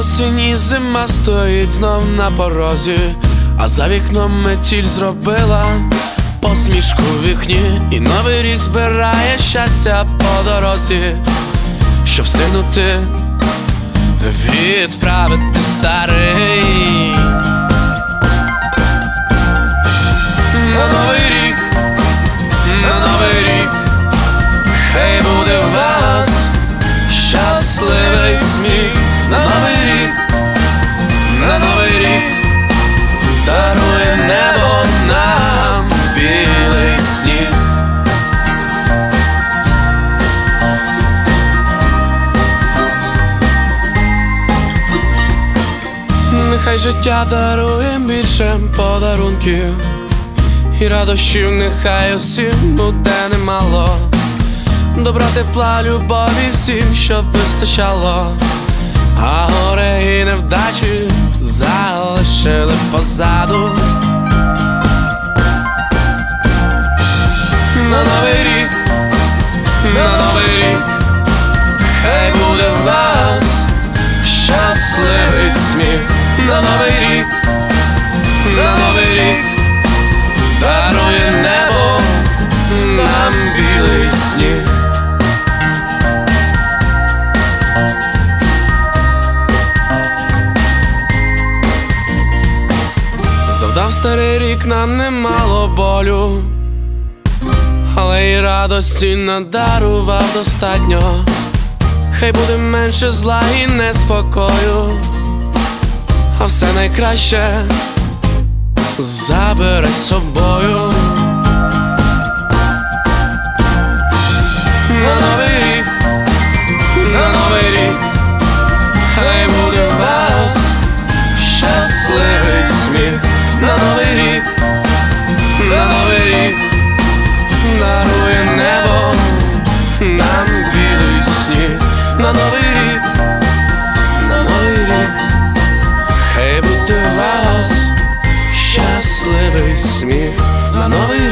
осінь і зима стоїть знов на порозі, а за вікном метіль зробила посмішку в вікні, і новий рік збирає щастя по дорозі, щоб встигнути відправити старий. На новий рік, на новий рік, хай буде в вас щасливий сміх на новий на новий рік, дарує небо нам білий сніг. Нехай життя дарує більше подарунків і радощів, нехай усім буде немало. Добра тепла, любові всім, щоб вистачало, а горе і невдачі позаду. На новий рік, на новий рік, хай буде в вас щасливий сміх, на новий рік, на новий рік, Завдав старий рік нам немало болю, але й радості надарував достатньо. Хай буде менше зла і неспокою, а все найкраще забере з собою. На новий рік, дарує небо нам білий сніг на новий рік, на новий рік, хай буде вас щасливий сміх на на новий рік.